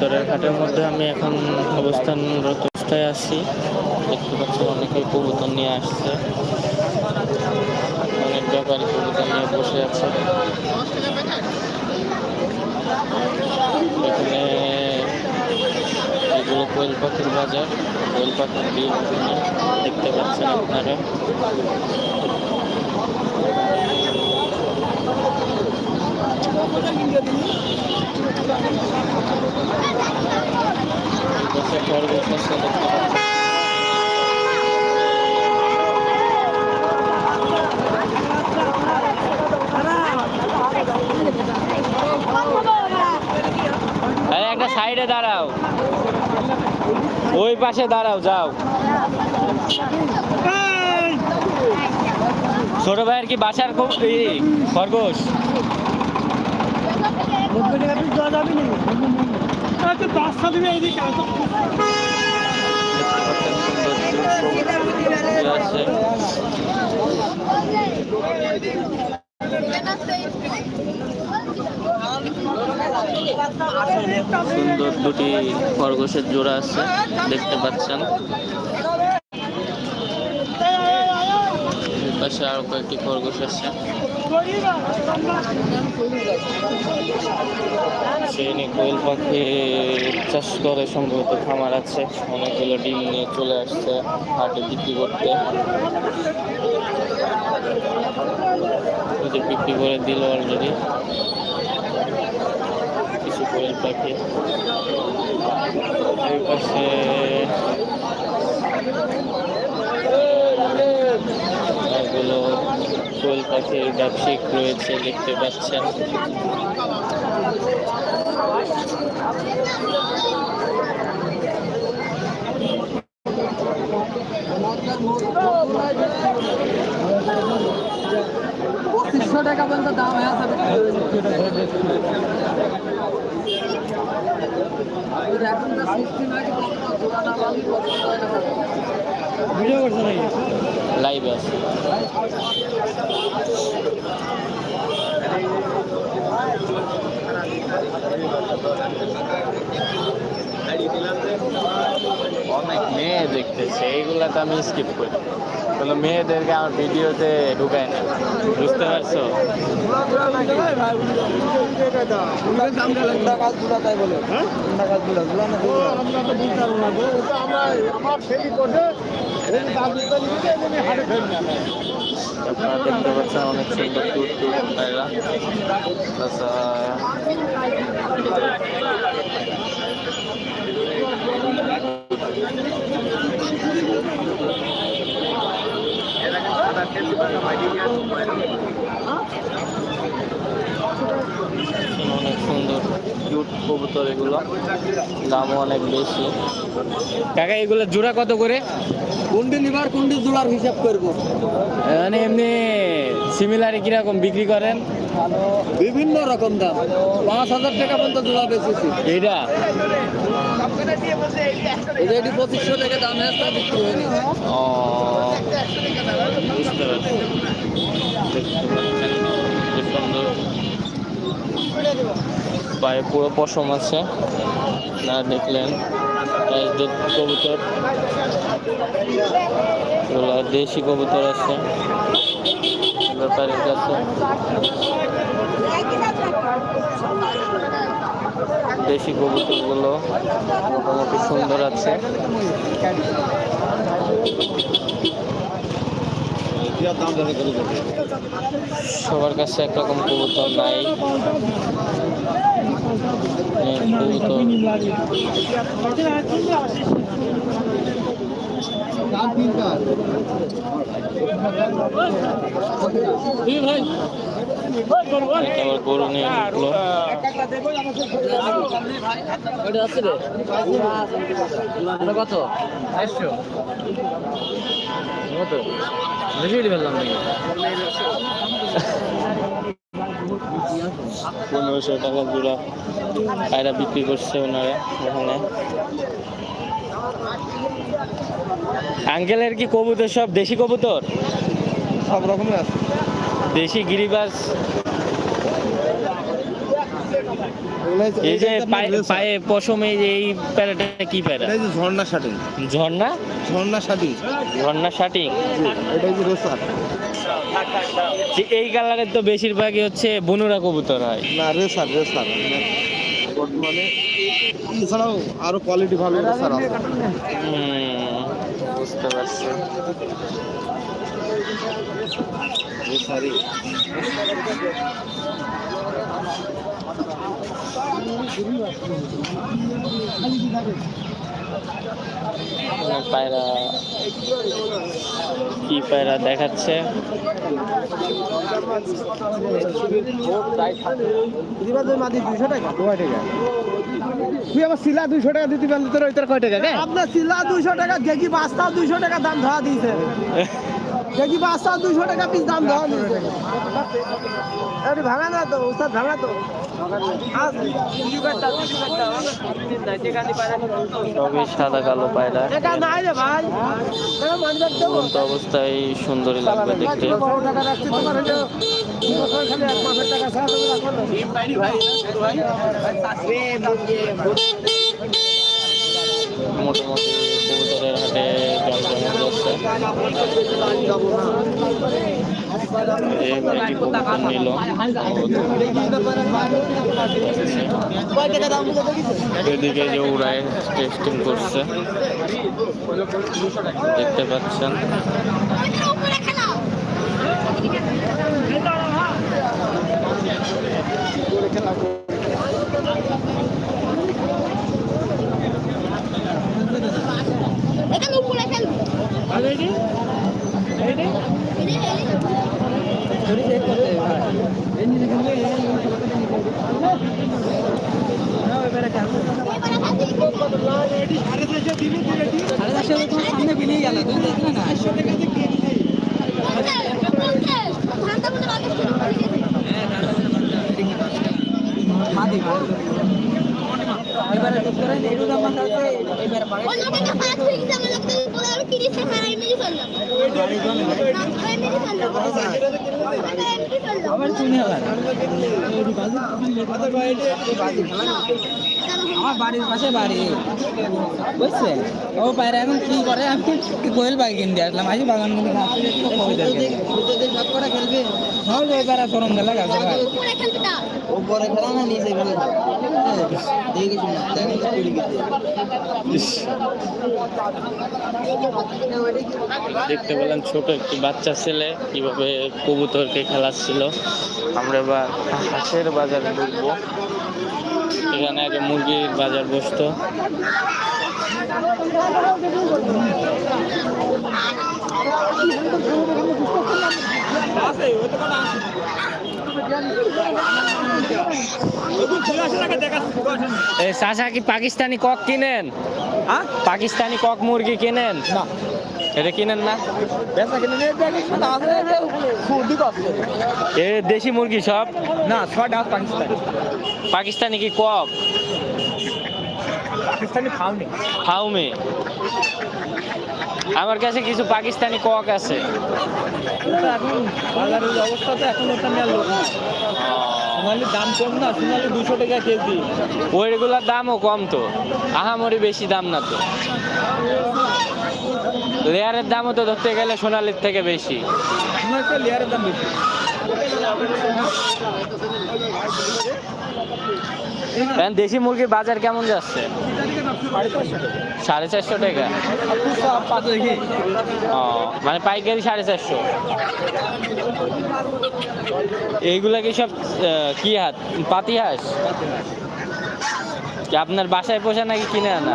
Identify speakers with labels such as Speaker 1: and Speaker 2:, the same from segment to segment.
Speaker 1: কবুতরের হাটের মধ্যে আমি এখন অবস্থানরত অবস্থায় আছি। দেখতে পাচ্ছি অনেকে কবুতর নিয়ে আসছে। অনেক ব্যাপারী কবুতর নিয়ে বসে আছে। এখানে এগুলো কোয়েল পাখির বাজার। কোয়েল পাখির ডিম দেখতে পাচ্ছেন আপনারা খরগোশ আছে দেখতে পাচ্ছেন আরে একটা সাইডে দাঁড়াও ওই পাশে দাঁড়াও যাও। ছোট ভাইয়ের কি বাসার খরগোশ? সুন্দর দুটি খরগোশের জোড়া আছে, দেখতে পাচ্ছেন। পাশে আরও কয়েকটি খরগোশ আছে। সেখানে কোয়েল পাখি চাষ করে সম্ভবত খামার আছে। অনেকগুলো ডিম নিয়ে চলে আসছে, হাটে বিক্রি করতে। বিক্রি করে দিল অলরেডি কোয়েল পাখি। এই পাশে এগুলো কোয়েল পাখির ব্যবসায়িক রয়েছে দেখতে পাচ্ছেন।
Speaker 2: পঁচিশশো টাকা পর্যন্ত দাম হয়ে আছে হয় ভিডিও করছে নাকি?
Speaker 1: লাইভ আছে। অনেক মেয়ে দেখতেছে এইগুলা তো আমি স্কিপ করি। তাহলে মেয়েদেরকে আমার ভিডিওতে ঢুকায় না বুঝতে পারছ? আপনারা দেখতে পাচ্ছেন অনেক সুন্দর টুর অনেক সুন্দর কিউট কবুতর এগুলো। দামও অনেক বেশি। কাকা এগুলো জোড়া কত করে?
Speaker 2: কোনটি নিবার কোনটি জোড়ার হিসাব করব?
Speaker 1: মানে এমনি সিমিলারে কীরকম বিক্রি করেন?
Speaker 2: বিভিন্ন রকম দাম। পাঁচ হাজার টাকা পর্যন্ত জোড়া বেচেছি।
Speaker 1: এইটা?
Speaker 2: এটা পঁচিশশো টাকা দাম হয়ে বিক্রি হয়নি।
Speaker 1: ও বুঝতে পারছি। পায়ে পুরো পশম আছে। না দেখলেন। রাজদূত কবুতর। এগুলো দেশি কবুতর আছে। ব্যাপারের কাছে। দেশি কবুতরগুলো মোটামুটি সুন্দর আছে। সবার কাছে একরকম কবুতর নাই। কবুতর। গরু নিয়ে ঢুকলো।
Speaker 2: এটা আছে রে। কত? কত? বেশি ফেললাম নাকি?
Speaker 1: পনেরোশো টাকা জোড়া পায়রা বিক্রি করছে ওনারা ওখানে আঙ্কেলের কি কবুতর সব? দেশি কবুতর?
Speaker 2: সব রকমের আছে।
Speaker 1: দেশি গিরিবাস
Speaker 3: এগুলো হচ্ছে-
Speaker 1: এই যে পায়ে- পশমে এই প্যারাটা কি প্যারা?
Speaker 3: এটা ঝর্ণা শাটিং
Speaker 1: ঝর্ণা?
Speaker 3: ঝর্ণা শাটিং
Speaker 1: ঝর্ণা শাটিং
Speaker 3: এটা হচ্ছে রেসার
Speaker 1: এই কালারের তো বেশিরভাগই হচ্ছে বনুরা কবুতর হয়।
Speaker 3: না রেসার রেসার। বর্তমানে এছাড়াও আরও কোয়ালিটি ভালো রেসার আছে।
Speaker 1: বুঝতে পারছি। অনেক পায়রা কি পায়রা দেখাচ্ছে?
Speaker 3: তুই আমার শিলা দুশো টাকা দিতে পারলি তোর ওইটার কয় টাকা
Speaker 2: আপনার চিল্লা দুইশো টাকা গেগি বাস্তা দুইশো টাকা দাম ধরা দিয়েছে। গেগি বাস্তা দুইশো টাকা পিস দাম দিয়েছে একটু ভাঙা না তো ওস্তাদ ভাঙা তো।
Speaker 1: সবই সাদা কালো পায়রা। উড়ন্ত অবস্থায় সুন্দরী লাগবে দেখতে।
Speaker 2: বারো
Speaker 1: কবুতর নিল এদিকে যে উড়ায় টেস্টিং করছে। দেখতে পাচ্ছেন।
Speaker 4: অন্যদিকে পাঁচ হয়ে গেছে আমার লোকটা বলে আমি তিরিশ ফেললাম ফেললাম ফেললাম আবার
Speaker 5: আমার বাড়ির পাশে বাড়ি। বুঝছে? ও পায়রা এখন কি করে? আমি কোয়েল পাখি কিনতে আসলাম। আজ বাগান কিন্তু সব ওই পায়রা সরম গেলা গাছে।
Speaker 4: উপরে
Speaker 5: খেলা না নিচে খেলে
Speaker 1: দেখতে পেলাম ছোট একটি বাচ্চা ছেলে, কীভাবে কবুতরকে খেলাচ্ছিল। আমরা এবার হাঁসের বাজারে ঢুকবো। এখানে আগে মুরগির বাজার বসতো। এই চাচা কি পাকিস্তানি কক কিনেন? পাকিস্তানি কক মুরগি কিনেন?
Speaker 3: না।
Speaker 1: এটা কিনেন না? এ দেশি মুরগি সব?
Speaker 3: না ছয়টা পাকিস্তানি।
Speaker 1: পাকিস্তানি কি কক?
Speaker 3: পাকিস্তানি খাওনি
Speaker 1: হাউমে আমার কাছে কিছু পাকিস্তানি কক আছে।
Speaker 3: বাজারের অবস্থাতে এখন ওটা দাম কম না সোনালি দুশো টাকা কেজি
Speaker 1: ওইগুলোর দামও কম তো। আহামরি বেশি দাম না তো। লেয়ারের দামও তো ধরতে গেলে সোনালির থেকে বেশি।
Speaker 3: লেয়ারের দাম বেশি
Speaker 1: দেশি মুরগির বাজার কেমন যাচ্ছে? সাড়ে চারশো টাকা। ও মানে পাইকারি সাড়ে চারশো। এইগুলা কি সব কি হাত? পাতি হাঁস? আপনার বাসায় পোষা নাকি কিনে আনা?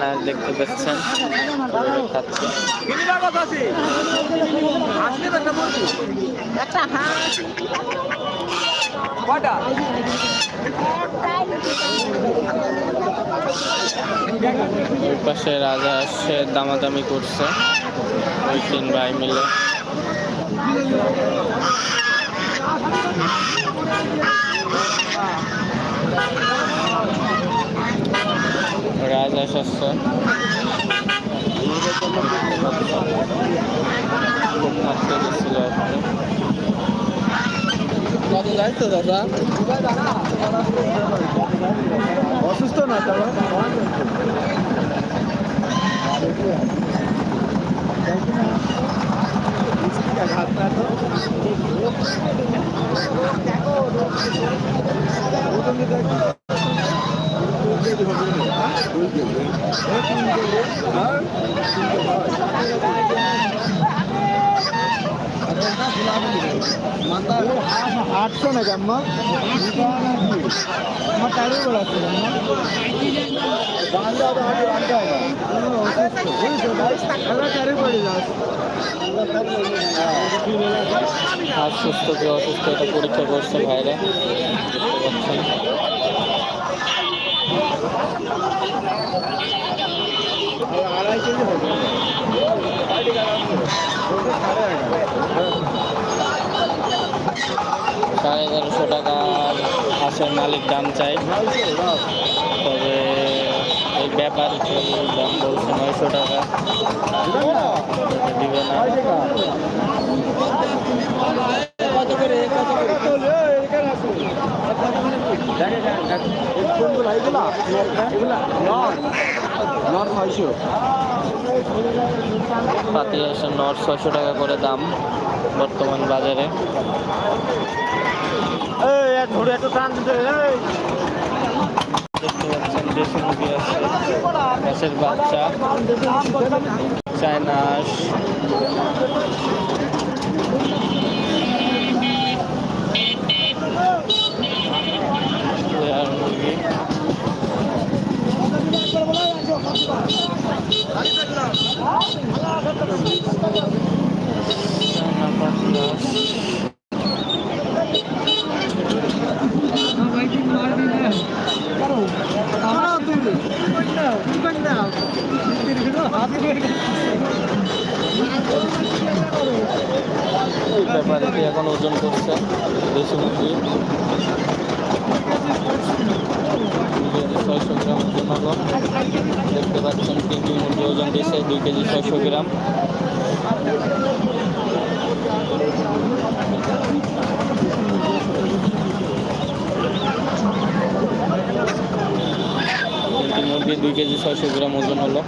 Speaker 1: না দেখতে পাচ্ছেন।
Speaker 3: কটা?
Speaker 1: পাশে রাজা আসছে দামাদামি করছে। ওই তিন ভাই মিলে। রাজহাঁস আসছে খুব গেছিল আর কি।
Speaker 5: কত তো দাদা?
Speaker 3: অসুস্থ না তারা আটশো নাকি
Speaker 1: অসুস্থ পরীক্ষা করছে ভাইরা।
Speaker 3: আড়াই কেজি হবে
Speaker 1: সাড়ে এগারোশো টাকা হাঁসের মালিক দাম চাই। তবে এই ব্যাপার দাম বলছে নয়শো টাকা। দিবে না।
Speaker 5: কত করে? কত করে
Speaker 1: পাতি হাঁসের নট ছয়শো টাকা করে দাম বর্তমান বাজারে। দেখতে পাচ্ছেন দেশি মুরগি আছে হাঁসের বাচ্চা চায়না হাঁস লেয়ার মুরগি ব্যাপারটি এখন ওজন করছে? দেশি মুরগি? ছয়শো গ্রাম হলো দেখতে পাচ্ছেন তিনটি মুরগি ওজন দিয়েছে দুই কেজি ছয়শো গ্রাম মুরগি দুই কেজি ছয়শো গ্রাম ওজন হলো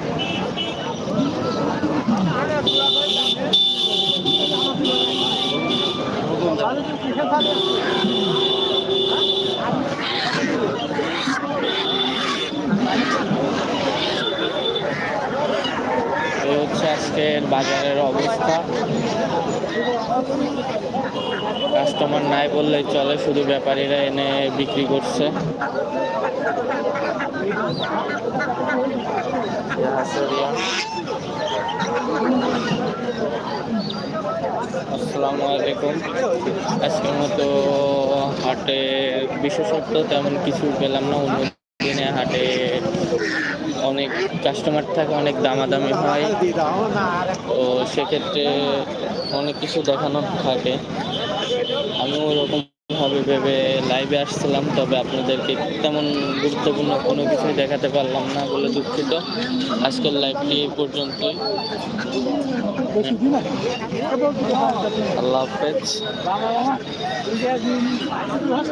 Speaker 1: এই হচ্ছে আজকের বাজারের অবস্থা কাস্টমার নাই বললেই চলে, শুধু ব্যাপারীরা এনে বিক্রি করছে। আসসালামু আলাইকুম আজকের মতো হাটে বিশেষত্ব তেমন কিছু পেলাম না, অন্য দিনে হাটে অনেক কাস্টমার থাকে, অনেক দামাদামি হয়। তো সেক্ষেত্রে অনেক কিছু দেখানো থাকে। আমি ওরকম ভাবে ভেবে লাইভে আসছিলাম, তবে আপনাদেরকে তেমন গুরুত্বপূর্ণ কোনো কিছুই দেখাতে পারলাম না বলে দুঃখিত। আজকের লাইভটি এই পর্যন্তই। আল্লাহ হাফেজ।